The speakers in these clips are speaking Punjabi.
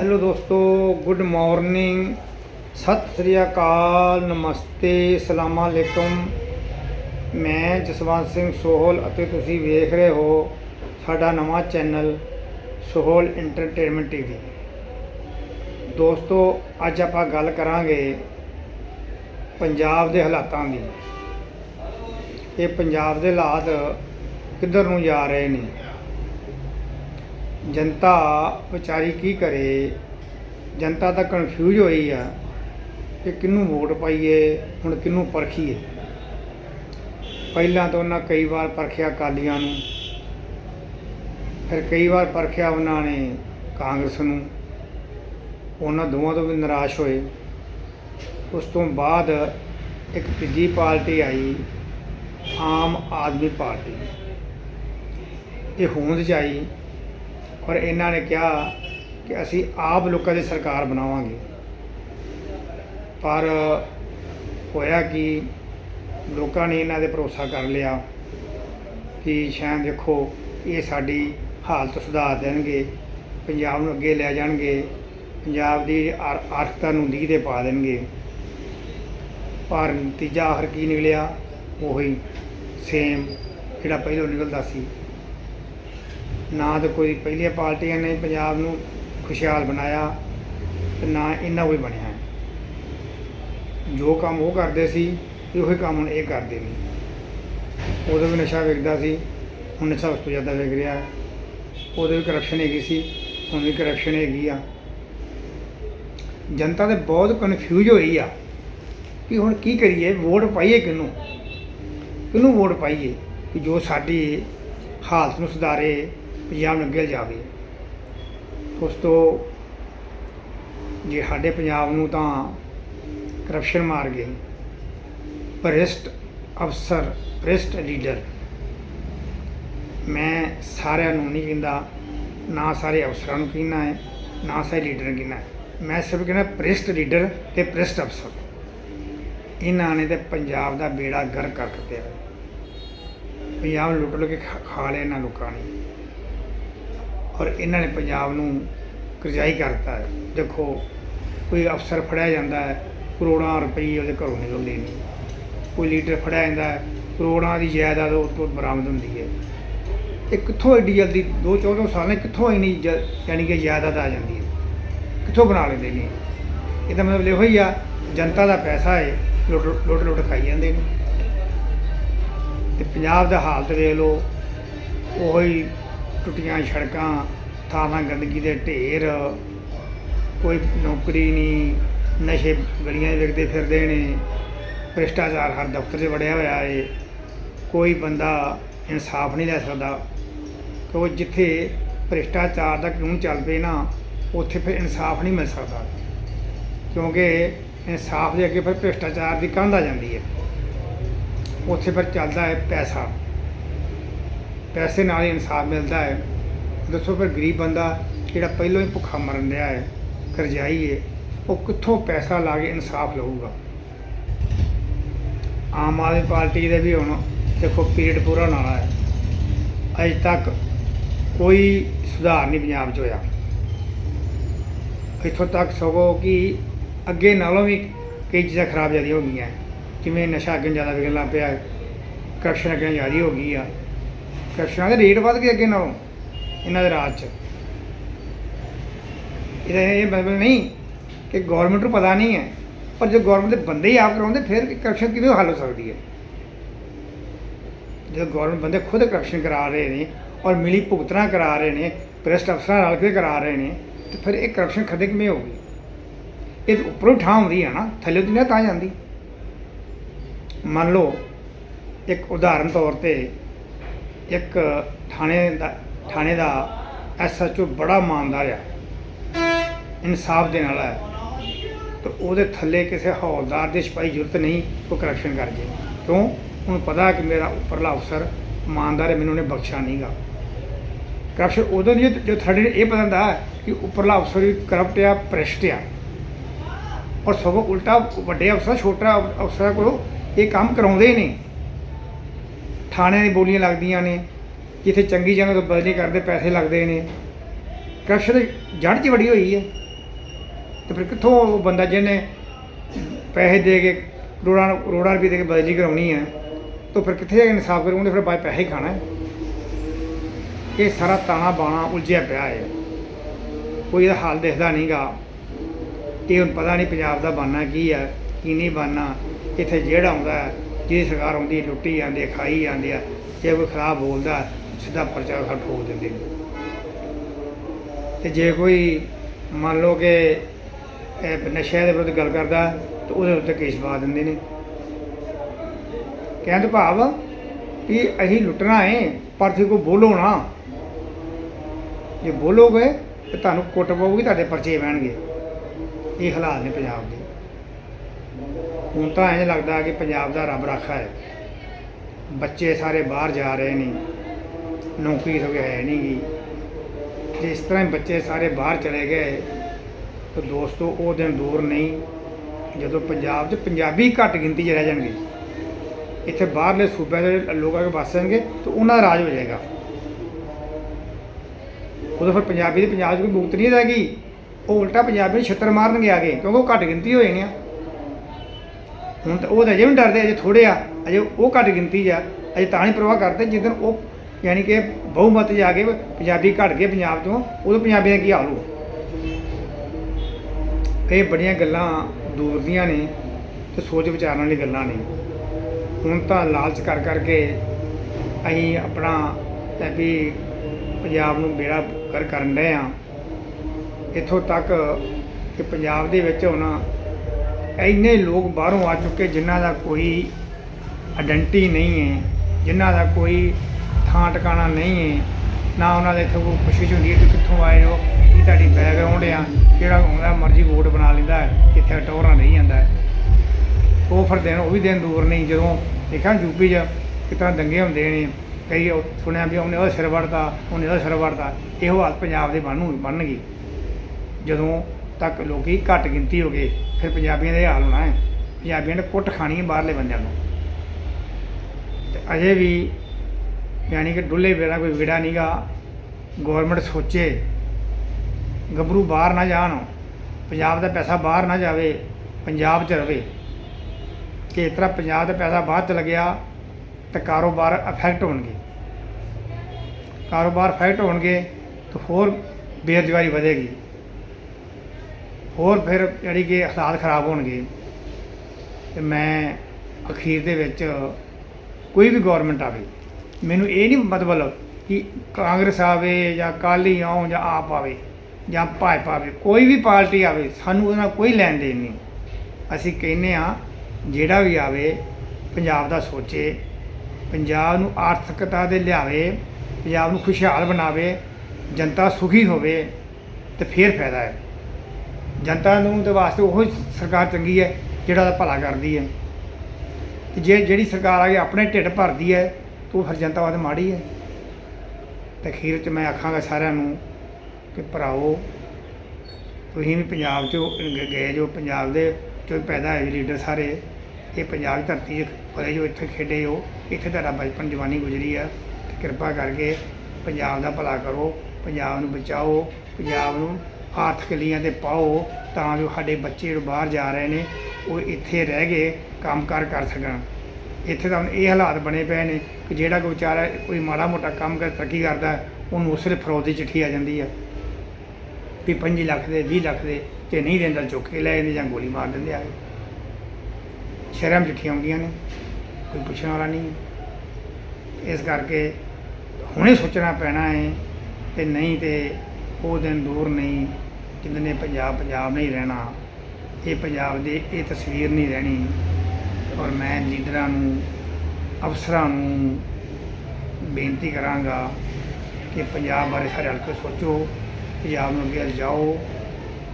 ਹੈਲੋ ਦੋਸਤੋ, ਗੁੱਡ ਮਾਰਨਿੰਗ, ਸਤਿ ਸ੍ਰੀ ਅਕਾਲ, ਨਮਸਤੇ, ਸਲਾਮ ਅਲੈਕਮ। ਮੈਂ ਜਸਵੰਤ ਸਿੰਘ ਸੋਹਲ ਅਤੇ ਤੁਸੀਂ ਵੇਖ ਰਹੇ ਹੋ ਸਾਡਾ ਨਵਾਂ ਚੈਨਲ ਸੋਹਲ ਐਂਟਰਟੇਨਮੈਂਟ ਟੀਵੀ ਦੋਸਤੋ, ਅੱਜ ਆਪਾਂ ਗੱਲ ਕਰਾਂਗੇ ਪੰਜਾਬ ਦੇ ਹਾਲਾਤਾਂ ਦੀ। ਇਹ ਪੰਜਾਬ ਦੇ ਹਾਲਾਤ ਕਿੱਧਰ ਨੂੰ ਜਾ ਰਹੇ ਨੇ? ਜਨਤਾ ਵਿਚਾਰੀ ਕੀ ਕਰੇ? ਜਨਤਾ ਤਾਂ ਕਨਫਿਊਜ਼ ਹੋਈ ਆ ਕਿ ਕਿਹਨੂੰ ਵੋਟ ਪਾਈਏ, ਹੁਣ ਕਿਹਨੂੰ ਪਰਖੀਏ? ਪਹਿਲਾਂ ਤਾਂ ਉਹਨਾਂ ਕਈ ਵਾਰ ਪਰਖਿਆ ਕਾਲੀਆਂ ਨੂੰ, ਫਿਰ ਕਈ ਵਾਰ ਪਰਖਿਆ ਉਹਨਾਂ ਨੇ ਕਾਂਗਰਸ ਨੂੰ। ਉਹਨਾਂ ਦੋਵਾਂ ਤੋਂ ਵੀ ਨਿਰਾਸ਼ ਹੋਏ। ਉਸ ਤੋਂ ਬਾਅਦ ਇੱਕ ਤੀਜੀ ਪਾਰਟੀ ਆਈ, ਆਮ ਆਦਮੀ ਪਾਰਟੀ। ਇਹ ਹੋਂਦ 'ਚ ਆਈ। ਔਰ ਇਹਨਾਂ ਨੇ ਕਿਹਾ ਕਿ ਅਸੀਂ ਆਪ ਲੋਕਾਂ ਦੀ ਸਰਕਾਰ ਬਣਾਵਾਂਗੇ। ਪਰ ਹੋਇਆ ਕਿ, ਲੋਕਾਂ ਨੇ ਇਹਨਾਂ ਦੇ ਭਰੋਸਾ ਕਰ ਲਿਆ ਕਿ ਸ਼ਾਇਦ ਦੇਖੋ ਇਹ ਸਾਡੀ ਹਾਲਤ ਸੁਧਾਰ ਦੇਣਗੇ, ਪੰਜਾਬ ਨੂੰ ਅੱਗੇ ਲੈ ਜਾਣਗੇ, ਪੰਜਾਬ ਦੀ ਆਰਥਿਕਤਾ ਨੂੰ ਲੀਹ ਤੇ ਪਾ ਦੇਣਗੇ। ਪਰ ਨਤੀਜਾ ਆਖਰ ਕੀ ਨਿਕਲਿਆ? ਉਹੀ ਸੇਮ ਜਿਹੜਾ ਪਹਿਲਾਂ ਨਿਕਲਦਾ ਸੀ। ਨਾ ਤਾਂ ਕੋਈ ਪਹਿਲੀਆਂ ਪਾਰਟੀਆਂ ਨੇ ਪੰਜਾਬ ਨੂੰ ਖੁਸ਼ਹਾਲ ਬਣਾਇਆ ਤੇ ਨਾ ਇਹਨਾਂ ਕੋਈ ਬਣਿਆ। ਜੋ ਕੰਮ ਉਹ ਕਰਦੇ ਸੀ ਉਹੀ ਕੰਮ ਹੁਣ ਇਹ ਕਰਦੇ ਨੇ। ਉਦੋਂ ਵੀ ਨਸ਼ਾ ਵਿਕਦਾ ਸੀ, ਹੁਣ ਨਸ਼ਾ ਉਸ ਤੋਂ ਜ਼ਿਆਦਾ ਵਿਕ ਰਿਹਾ। ਉਦੋਂ ਵੀ ਕਰਪਸ਼ਨ ਹੈਗੀ ਸੀ, ਹੁਣ ਵੀ ਕਰਪਸ਼ਨ ਹੈਗੀ ਆ। ਜਨਤਾ ਤੇ ਬਹੁਤ ਕਨਫਿਊਜ਼ ਹੋਈ ਆ ਕਿ ਹੁਣ ਕੀ ਕਰੀਏ, ਵੋਟ ਪਾਈਏ ਕਿਹਨੂੰ? ਕਿਹਨੂੰ ਵੋਟ ਪਾਈਏ? ਕਿ ਜੋ ਸਾਡੀ ਹਾਲਤ ਨੂੰ ਸੁਧਾਰੇ ਪੰਜਾਬ ਨੂੰ ਅੱਗੇ ਜਾਵੇ। ਉਸ ਤੋਂ ਜੇ ਸਾਡੇ ਪੰਜਾਬ ਨੂੰ ਤਾਂ ਕਰਪਸ਼ਨ ਮਾਰ ਗਏ। ਭ੍ਰਿਸ਼ਟ ਅਫਸਰ ਭ੍ਰਿਸ਼ਟ ਲੀਡਰ ਮੈਂ ਸਾਰਿਆਂ ਨੂੰ ਨਹੀਂ ਕਹਿੰਦਾ, ਨਾ ਸਾਰੇ ਅਫਸਰਾਂ ਨੂੰ ਕਹਿੰਦਾ ਹੈ, ਨਾ ਸਾਰੇ ਲੀਡਰ ਨੂੰ ਕਹਿੰਦਾ ਹੈ। ਮੈਂ ਸਿਰਫ ਕਹਿੰਦਾ ਭ੍ਰਿਸ਼ਟ ਲੀਡਰ ਤੇ ਭ੍ਰਿਸ਼ਟ ਅਫਸਰ। ਇਹਨਾਂ ਨੇ ਤੇ ਪੰਜਾਬ ਦਾ ਬੇੜਾ ਗਰ ਕਰ ਦਿੱਤਾ ਪੰਜਾਬ ਨੂੰ ਲੁੱਟ ਲੁੱਟ ਕੇ ਖਾ- ਖਾ ਲਿਆ ਇਹਨਾਂ ਲੋਕਾਂ ਨੇ। ਔਰ ਇਹਨਾਂ ਨੇ ਪੰਜਾਬ ਨੂੰ ਕਰਜ਼ਾਈ ਕਰਤਾ ਹੈ। ਦੇਖੋ, ਕੋਈ ਅਫਸਰ ਫੜਿਆ ਜਾਂਦਾ ਹੈ, ਕਰੋੜਾਂ ਰੁਪਏ ਉਹਦੇ ਘਰੋਂ ਨਿਕਲਦੇ ਨੇ। ਕੋਈ ਲੀਡਰ ਫੜਿਆ ਜਾਂਦਾ ਹੈ, ਕਰੋੜਾਂ ਦੀ ਜਾਇਦਾਦ ਉਹ ਤੋਂ ਬਰਾਮਦ ਹੁੰਦੀ ਹੈ। ਇਹ ਕਿੱਥੋਂ ਐਡੀ ਜਲਦੀ 2 14 ਸਾਲਾਂ ਕਿੱਥੋਂ ਇੰਨੀ ਜ- ਯਾਨੀ ਕਿ ਜਾਇਦਾਦ ਆ ਜਾਂਦੀ ਹੈ? ਕਿੱਥੋਂ ਬਣਾ ਲੈਂਦੇ ਨੇ? ਇਹਦਾ ਮਤਲਬ ਇਹੋ ਹੀ ਆ, ਜਨਤਾ ਦਾ ਪੈਸਾ ਹੈ, ਲੁੱਟ ਲੁੱਟ ਲੁੱਟ ਖਾਈ ਜਾਂਦੇ ਨੇ। ਤੇ ਪੰਜਾਬ ਦਾ ਹਾਲਤ ਵੇਖ ਲਓ, ਉਹੀ ਟੁੱਟੀਆਂ ਸੜਕਾਂ, ਥਾਵਾਂ ਗੰਦਗੀ ਦੇ ਢੇਰ, ਕੋਈ ਨੌਕਰੀ ਨਹੀਂ, ਨਸ਼ੇ ਗਲੀਆਂ ਵਿਕਦੇ ਫਿਰਦੇ ਨੇ, ਭ੍ਰਿਸ਼ਟਾਚਾਰ ਹਰ ਦਫ਼ਤਰ 'ਚ ਵੜਿਆ ਹੋਇਆ ਏ, ਕੋਈ ਬੰਦਾ ਇਨਸਾਫ ਨਹੀਂ ਲੈ ਸਕਦਾ। ਕਿਉਂਕਿ ਜਿੱਥੇ ਭ੍ਰਿਸ਼ਟਾਚਾਰ ਦਾ ਕਾਨੂੰਨ ਚੱਲ ਪਏ ਨਾ, ਉੱਥੇ ਫਿਰ ਇਨਸਾਫ ਨਹੀਂ ਮਿਲ ਸਕਦਾ। ਕਿਉਂਕਿ ਇਨਸਾਫ ਦੇ ਅੱਗੇ ਫਿਰ ਭ੍ਰਿਸ਼ਟਾਚਾਰ ਦੀ ਕੰਧ ਆ ਜਾਂਦੀ ਹੈ ਉੱਥੇ ਫਿਰ ਚੱਲਦਾ ਹੈ ਪੈਸਾ। ਪੈਸੇ ਨਾਲ ਹੀ ਇਨਸਾਫ ਮਿਲਦਾ ਹੈ। ਦੱਸੋ ਫਿਰ ਗਰੀਬ ਬੰਦਾ ਜਿਹੜਾ ਪਹਿਲਾਂ ਹੀ ਭੁੱਖਾ ਮਰਨ ਰਿਹਾ ਹੈ ਕਰਜ਼ਾਈ ਹੈ ਉਹ ਕਿੱਥੋਂ ਪੈਸਾ ਲਾ ਕੇ ਇਨਸਾਫ ਲਊਗਾ? ਆਮ ਆਦਮੀ ਪਾਰਟੀ ਦੇ ਵੀ ਹੁਣ ਦੇਖੋ ਪੀਰੀਅਡ ਪੂਰਾ ਹੋਣ ਵਾਲਾ ਹੈ। ਅਜੇ ਤੱਕ ਕੋਈ ਸੁਧਾਰ ਨਹੀਂ ਪੰਜਾਬ 'ਚ ਹੋਇਆ। ਇੱਥੋਂ ਤੱਕ ਸਗੋਂ ਕਿ ਅੱਗੇ ਨਾਲੋਂ ਵੀ ਕਈ ਚੀਜ਼ਾਂ ਖਰਾਬ ਜ਼ਿਆਦਾ ਹੋ ਗਈਆਂ। ਜਿਵੇਂ ਨਸ਼ਾ ਅੱਗੇ ਜ਼ਿਆਦਾ ਵਿਕਣ ਲੱਗ ਪਿਆ ਕਰਪਸ਼ਨ ਅੱਗੇ ਜ਼ਿਆਦਾ ਹੋ ਗਈ ਆ। ਕਰਪਸ਼ਨਾਂ ਦੇ ਰੇਟ ਵੱਧ ਗਏ ਅੱਗੇ ਨਾਲੋਂ, ਇਹਨਾਂ ਦੇ ਰਾਜ 'ਚ। ਇਹਦਾ ਇਹ ਮਤਲਬ ਨਹੀਂ ਕਿ ਗਵਰਨਮੈਂਟ ਨੂੰ ਪਤਾ ਨਹੀਂ ਹੈ, ਪਰ ਜੇ ਗਵਰਨਮੈਂਟ ਦੇ ਬੰਦੇ ਹੀ ਆਪ ਕਰਾਉਂਦੇ, ਫਿਰ ਕਰਪਸ਼ਨ ਕਿਵੇਂ ਹੱਲ ਹੋ ਸਕਦੀ ਹੈ? ਜਦੋਂ ਗਵਰਨਮੈਂਟ ਬੰਦੇ ਖੁਦ ਕਰਪਸ਼ਨ ਕਰਾ ਰਹੇ ਨੇ ਔਰ ਮਿਲੀ ਭੁਗਤਣਾ ਕਰਾ ਰਹੇ ਨੇ ਭ੍ਰਿਸ਼ਟ ਅਫਸਰਾਂ ਨਾਲ ਕੇ ਕਰਾ ਰਹੇ ਨੇ, ਤੇ ਫਿਰ ਇਹ ਕਰਪਸ਼ਨ ਖਦੇ ਕਿਵੇਂ ਹੋਊਗੀ? ਇਹ ਤਾਂ ਉੱਪਰੋਂ ਠਾਂ ਹੁੰਦੀ ਹੈ ਨਾ, ਥੱਲੇ ਤੋਂ ਨਹੀਂ ਤਾਂ ਜਾਂਦੀ। ਮੰਨ ਲਓ, ਇੱਕ ਉਦਾਹਰਨ ਤੌਰ ਤੇ ਇੱਕ ਥਾਣੇ ਦਾ ਥਾਣੇ ਦਾ ਐਸਐਚਓ ਬੜਾ ਇਮਾਨਦਾਰ ਆ। ਇਨਸਾਫ ਦੇਣ ਵਾਲਾ ਹੈ। ਤੇ ਉਹਦੇ ਥੱਲੇ ਕਿਸੇ ਹੌਲਦਾਰ ਦੀ ਸਿਪਾਹੀ ਜ਼ਰੂਰਤ ਨਹੀਂ, ਉਹ ਕਰਪਸ਼ਨ ਕਰ ਜੇ। ਕਿਉਂ? ਉਹਨੂੰ ਪਤਾ ਕਿ ਮੇਰਾ ਉੱਪਰਲਾ ਅਫਸਰ ਇਮਾਨਦਾਰ ਹੈ, ਮੈਨੂੰ ਉਹਨੇ ਬਖਸ਼ਾ ਨਹੀਂਗਾ। ਕਰਪਸ਼ਨ ਉਦੋਂ ਨਹੀਂ ਜੋ ਤੁਹਾਡੇ ਇਹ ਪਤਾ ਹੁੰਦਾ ਕਿ ਉੱਪਰਲਾ ਅਫਸਰ ਵੀ ਕਰਪਟ ਆ ਭ੍ਰਿਸ਼ਟ ਆ। ਔਰ ਸਗੋਂ ਉਲਟਾ ਵੱਡੇ ਅਫਸਰ, ਛੋਟਾ ਅਫ- ਅਫਸਰਾਂ ਕੋਲੋਂ ਇਹ ਕੰਮ ਕਰਾਉਂਦੇ ਹੀ ਨਹੀਂ। ਥਾਣਿਆਂ ਦੀ ਬੋਲੀਆਂ ਲੱਗਦੀਆਂ ਨੇ ਜਿੱਥੇ ਚੰਗੀ ਜਗ੍ਹਾ ਤੋਂ ਬਦਲੀ ਕਰਦੇ ਪੈਸੇ ਲੱਗਦੇ ਨੇ। ਕਰਪਸ਼ਨ ਜੜ 'ਚ ਵੜੀ ਹੋਈ ਹੈ। ਤੇ ਫਿਰ ਕਿੱਥੋਂ ਉਹ ਬੰਦਾ ਜਿਹਨੇ ਪੈਸੇ ਦੇ ਕੇ ਕਰੋੜਾਂ ਕਰੋੜਾਂ ਰੁਪਏ ਦੇ ਕੇ ਬਦਲੀ ਕਰਾਉਣੀ ਹੈ ਤਾਂ ਫਿਰ ਕਿੱਥੇ ਇਨਸਾਫ ਕਰੂੰਗੇ? ਫਿਰ ਬਾਅਦ ਪੈਸੇ ਖਾਣਾ ਇਹ ਸਾਰਾ ਤਾਣਾ ਬਾਣਾ ਉਲਝਿਆ ਪਿਆ ਹੈ। ਕੋਈ ਇਹਦਾ ਹਾਲ ਦਿਖਦਾ ਨਹੀਂਗਾ ਇਹ ਹੁਣ ਪਤਾ ਨਹੀਂ ਪੰਜਾਬ ਦਾ ਬਾਨਾ ਕੀ ਹੈ ਕੀ ਨਹੀਂ ਬਾਨਾ। ਇੱਥੇ ਜਿਹੜਾ ਆਉਂਦਾ ਹੈ, ਜੇ ਸਰਕਾਰ ਆਉਂਦੀ ਹੈ, ਲੁੱਟੀ ਜਾਂਦੇ ਹੈ, ਖਾਈ ਜਾਂਦੇ ਆ ਜੇ ਕੋਈ ਖਰਾਬ ਬੋਲਦਾ ਸਿੱਧਾ ਪਰਚਾ ਖਾ ਠੋਕ ਦਿੰਦੇ ਨੇ ਤੇ ਜੇ ਕੋਈ ਮੰਨ ਲਓ ਕਿ ਨਸ਼ਿਆਂ ਦੇ ਵਿਰੁੱਧ ਗੱਲ ਕਰਦਾ ਤਾਂ ਉਹਦੇ ਉੱਤੇ ਕੇਸ ਪਾ ਦਿੰਦੇ ਨੇ। ਕਹਿਣ ਤੋਂ ਭਾਵ ਵੀ ਅਸੀਂ ਲੁੱਟਣਾ ਹੈ ਪਰ ਤੁਸੀਂ ਕੋਈ ਬੋਲੋ ਨਾ ਜੇ ਬੋਲੋਗੇ ਤੇ ਤੁਹਾਨੂੰ ਕੁੱਟ ਪਊਗੀ ਤੁਹਾਡੇ ਪਰਚੇ ਬਹਿਣਗੇ। ਇਹ ਹਾਲਾਤ ਨੇ ਪੰਜਾਬ ਦੇ। ਹੁਣ ਤਾਂ ਐਂ ਲੱਗਦਾ ਕਿ ਪੰਜਾਬ ਦਾ ਰੱਬ ਰਾਖਾ ਹੈ। ਬੱਚੇ ਸਾਰੇ ਬਾਹਰ ਜਾ ਰਹੇ ਨੇ। ਨੌਕਰੀ ਤਾਂ ਕੋਈ ਹੈ ਨਹੀਂ ਗੀ ਜੇ ਇਸ ਤਰ੍ਹਾਂ ਬੱਚੇ ਸਾਰੇ ਬਾਹਰ ਚਲੇ ਗਏ, ਤਾਂ ਦੋਸਤੋ ਉਹ ਦਿਨ ਦੂਰ ਨਹੀਂ। ਜਦੋਂ ਪੰਜਾਬ 'ਚ ਪੰਜਾਬੀ ਘੱਟ ਗਿਣਤੀ 'ਚ ਰਹਿ ਜਾਣਗੇ। ਇੱਥੇ ਬਾਹਰਲੇ ਸੂਬਿਆਂ ਦੇ ਲੋਕ ਆ ਕੇ ਵਸਣਗੇ ਤਾਂ ਉਹਨਾਂ ਦਾ ਰਾਜ ਹੋ ਜਾਏਗਾ। ਉਦੋਂ ਫਿਰ ਪੰਜਾਬੀ ਦੇ ਪੰਜਾਬ 'ਚ ਕੋਈ ਮੁਕਤ ਨਹੀਂ ਰਹੇਗੀ ਉਹ ਉਲਟਾ ਪੰਜਾਬੀ ਨੂੰ ਛੱਤਰ ਮਾਰਨਗੇ ਆ ਕੇ, ਕਿਉਂਕਿ ਉਹ ਘੱਟ ਗਿਣਤੀ ਹੋ ਜਾਣੀ ਆ। ਹੁਣ ਤਾਂ ਉਹ ਤਾਂ ਅਜੇ ਵੀ ਡਰਦੇ, ਅਜੇ ਥੋੜੇ ਆ, ਅਜੇ ਉਹ ਘੱਟ ਗਿਣਤੀ 'ਚ ਆ, ਅਜੇ ਤਾਂ ਨਹੀਂ ਪ੍ਰਵਾਹ ਕਰਦੇ, ਜਿੱਦਣ ਉਹ ਯਾਨੀ ਕਿ ਬਹੁਮਤ ਜਾ ਕੇ ਪੰਜਾਬੀ ਘਟ ਗਏ ਪੰਜਾਬ ਤੋਂ, ਉਦੋਂ ਪੰਜਾਬੀਆਂ ਕੀ ਹਾਲ ਹੋਊ? ਇਹ ਬੜੀਆਂ ਗੱਲਾਂ ਦੂਰ ਦੀਆਂ ਨੇ ਤੇ ਸੋਚ ਵਿਚਾਰਨ ਵਾਲੀ ਗੱਲਾਂ ਨੇ। ਹੁਣ ਤਾਂ ਲਾਲਚ ਕਰ ਕਰਕੇ ਅਸੀਂ ਆਪਣਾ ਵੀ ਪੰਜਾਬ ਨੂੰ ਬੇੜਾ ਕਰ ਕਰਨ ਰਹੇ ਆ। ਇੱਥੋਂ ਤੱਕ ਕਿ ਪੰਜਾਬ ਦੇ ਵਿੱਚ ਹੁਣ ਇੰਨੇ ਲੋਕ ਬਾਹਰੋਂ ਆ ਚੁੱਕੇ ਜਿਨ੍ਹਾਂ ਦਾ ਕੋਈ ਆਇਡੈਂਟੀ ਨਹੀਂ ਹੈ, ਜਿਨ੍ਹਾਂ ਦਾ ਕੋਈ ਥਾਂ ਟਿਕਾਣਾ ਨਹੀਂ ਹੈ, ਨਾ ਉਹਨਾਂ ਦੇ ਇੱਥੇ ਕੋਈ ਪੁੱਛਿਸ਼ ਹੁੰਦੀ ਹੈ ਕਿ ਕਿੱਥੋਂ ਆਏ ਹੋ, ਕੀ ਤੁਹਾਡੀ ਬੈਕਗ੍ਰਾਉਂਡ ਆ, ਜਿਹੜਾ ਆਉਂਦਾ ਮਰਜ਼ੀ ਵੋਟ ਬਣਾ ਲੈਂਦਾ ਹੈ, ਕਿੱਥੇ ਟੋਰਾ ਨਹੀਂ ਜਾਂਦਾ ਹੈ। ਉਹ ਫਿਰ ਦਿਨ, ਉਹ ਵੀ ਦਿਨ ਦੂਰ ਨਹੀਂ, ਜਦੋਂ ਦੇਖਾਂ ਯੂਪੀ 'ਚ ਕਿਤਨਾ ਦੰਗੇ ਹੁੰਦੇ ਨੇ, ਕਈ ਸੁਣਿਆ ਵੀ ਉਹਨੇ ਉਹਦਾ ਸਿਰ ਵੜਦਾ ਉਹਨੇ ਉਹਦਾ ਸਿਰ ਵੜਦਾ ਇਹੋ ਹਾਲ ਪੰਜਾਬ ਦੇ ਬਣੂ, ਬਣਨਗੀ ਜਦੋਂ ਤੱਕ ਲੋਕੀ ਘੱਟ ਗਿਣਤੀ ਹੋ ਗਏ, ਫਿਰ ਪੰਜਾਬੀਆਂ ਦਾ ਇਹ ਹਾਲ ਹੋਣਾ ਹੈ। ਪੰਜਾਬੀਆਂ ਨੇ ਕੁੱਟ ਖਾਣੀ ਹੈ ਬਾਹਰਲੇ ਬੰਦਿਆਂ ਨੂੰ। ਤੇ ਅਜੇ ਵੀ ਯਾਨੀ ਕਿ ਡੁੱਲੇ ਵੇਲਾ ਕੋਈ ਵਿੜਾ ਨਹੀਂਗਾ ਗਵਰਨਮੈਂਟ ਸੋਚੇ, ਗੱਭਰੂ ਬਾਹਰ ਨਾ ਜਾਣ, ਪੰਜਾਬ ਦਾ ਪੈਸਾ ਬਾਹਰ ਨਾ ਜਾਵੇ, ਪੰਜਾਬ 'ਚ ਰਵੇ। ਕਿ ਇਸ ਤਰ੍ਹਾਂ ਪੰਜਾਬ ਦਾ ਪੈਸਾ ਬਾਹਰ ਚਲ ਗਿਆ, ਤਾਂ ਕਾਰੋਬਾਰ ਅਫੈਕਟ ਹੋਣਗੇ। ਕਾਰੋਬਾਰ ਅਫੈਕਟ ਹੋਣਗੇ, ਤਾਂ ਹੋਰ ਬੇਰੁਜ਼ਗਾਰੀ ਵਧੇਗੀ। ਹੋਰ ਫਿਰ ਜਿਹੜੀ ਕਿ ਹਾਲਾਤ ਖਰਾਬ ਹੋਣਗੇ। ਤੇ ਮੈਂ ਅਖੀਰ ਦੇ ਵਿੱਚ ਕੋਈ ਵੀ ਗਵਰਨਮੈਂਟ ਆਵੇ, ਮੈਨੂੰ ਇਹ ਨਹੀਂ ਮਤਲਬ ਕਿ ਕਾਂਗਰਸ ਆਵੇ ਜਾਂ ਅਕਾਲੀ ਆਉਂ ਜਾਂ ਆਪ ਆਵੇ ਜਾਂ ਭਾਜਪਾ ਆਵੇ, ਕੋਈ ਵੀ ਪਾਰਟੀ ਆਵੇ, ਸਾਨੂੰ ਉਹਦੇ ਨਾਲ ਕੋਈ ਲੈਣ ਦੇਣ ਨਹੀਂ। ਅਸੀਂ ਕਹਿੰਦੇ ਆ ਜਿਹੜਾ ਵੀ ਆਵੇ, ਪੰਜਾਬ ਦਾ ਸੋਚੇ, ਪੰਜਾਬ ਨੂੰ ਆਰਥਿਕਤਾ ਦੇ ਲਿਆਵੇ, ਪੰਜਾਬ ਨੂੰ ਖੁਸ਼ਹਾਲ ਬਣਾਵੇ, ਜਨਤਾ ਸੁਖੀ ਹੋਵੇ, ਤੇ ਫੇਰ ਫਾਇਦਾ ਹੈ। ਜਨਤਾ ਨੂੰ ਦੇ ਵਾਸਤੇ ਉਹ ਸਰਕਾਰ ਚੰਗੀ ਹੈ, ਜਿਹੜਾ ਉਹਦਾ ਭਲਾ ਕਰਦੀ ਹੈ। ਤੇ ਜੇ ਜਿਹੜੀ ਸਰਕਾਰ ਆ ਕੇ ਆਪਣੇ ਢਿੱਡ ਭਰਦੀ ਹੈ, ਤਾਂ ਉਹ ਫਿਰ ਜਨਤਾ ਵਾਸਤੇ ਮਾੜੀ ਹੈ। ਤੇ ਖੀਰ 'ਚ ਮੈਂ ਆਖਾਂਗਾ ਸਾਰਿਆਂ ਨੂੰ ਕਿ ਭਰਾਓ ਤੁਸੀਂ ਵੀ ਪੰਜਾਬ 'ਚੋਂ ਗਏ ਜੋ, ਪੰਜਾਬ ਦੇ ਚੋਂ ਪੈਦਾ ਹੋਏ ਲੀਡਰ ਸਾਰੇ, ਇਹ ਪੰਜਾਬ ਧਰਤੀ 'ਚ ਪਲੇ ਜੋ ਇੱਥੇ ਖੇਡੇ ਹੋ, ਇੱਥੇ ਤੁਹਾਡਾ ਬਚਪਨ, ਜਵਾਨੀ ਗੁਜ਼ਰੀ ਆ, ਤੇ ਕਿਰਪਾ ਕਰਕੇ ਪੰਜਾਬ ਦਾ ਭਲਾ ਕਰੋ, ਪੰਜਾਬ ਨੂੰ ਬਚਾਓ, ਪੰਜਾਬ ਨੂੰ ਆਰਥਿਕ ਲੀਆਂ ਤੇ ਪਾਓ ਤਾਂ ਜੋ ਸਾਡੇ ਬੱਚੇ ਜੋ ਬਾਹਰ ਜਾ ਰਹੇ ਨੇ, ਉਹ ਇੱਥੇ ਰਹਿ ਕੇ ਕੰਮਕਾਰ ਕਰ ਸਕਣ। ਇੱਥੇ ਤਾਂ ਹੁਣ ਇਹ ਹਾਲਾਤ ਬਣੇ ਪਏ ਨੇ ਕਿ ਜਿਹੜਾ ਕੋਈ ਵਿਚਾਰਾ ਕੋਈ ਮਾੜਾ ਮੋਟਾ ਕੰਮ ਕਰ, ਤਰੱਕੀ ਕਰਦਾ ਉਹਨੂੰ ਉਸੇ ਵੇਲੇ ਫਰੋਦ ਦੀ ਚਿੱਠੀ ਆ ਜਾਂਦੀ ਹੈ ਵੀ 5 ਲੱਖ ਦੇ 20 ਲੱਖ ਦੇ ਤੇ ਨਹੀਂ ਦਿੰਦਾ ਚੁੱਕ ਕੇ ਲੈ ਜਾਂਦੇ ਜਾਂ ਗੋਲੀ ਮਾਰ ਦਿੰਦੇ ਆ। ਕੇ ਸ਼ਰਮ ਚਿੱਠੀਆਂ ਆਉਂਦੀਆਂ ਨੇ, ਕੋਈ ਪੁੱਛਣ ਵਾਲਾ ਨਹੀਂ ਇਸ ਕਰਕੇ ਹੁਣੇ ਸੋਚਣਾ ਪੈਣਾ ਹੈ ਤੇ ਨਹੀਂ ਤੇ ਉਹ ਦਿਨ ਦੂਰ ਨਹੀਂ, ਜਿੰਨੇ ਨੇ ਪੰਜਾਬ ਪੰਜਾਬ ਨਹੀਂ ਰਹਿਣਾ, ਇਹ ਪੰਜਾਬ ਦੇ ਇਹ ਤਸਵੀਰ ਨਹੀਂ ਰਹਿਣੀ। ਔਰ ਮੈਂ ਲੀਡਰਾਂ ਨੂੰ, ਅਫਸਰਾਂ ਨੂੰ ਬੇਨਤੀ ਕਰਾਂਗਾ ਕਿ ਪੰਜਾਬ ਬਾਰੇ ਸਾਰੇ ਹਲਕੇ ਸੋਚੋ, ਪੰਜਾਬ ਨੂੰ ਅੱਗੇ ਲਿਜਾਓ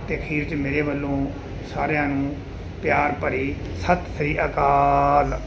ਤੇ ਅਖੀਰ 'ਚ ਮੇਰੇ ਵੱਲੋਂ ਸਾਰਿਆਂ ਨੂੰ ਪਿਆਰ ਭਰੀ ਸਤਿ ਸ੍ਰੀ ਅਕਾਲ।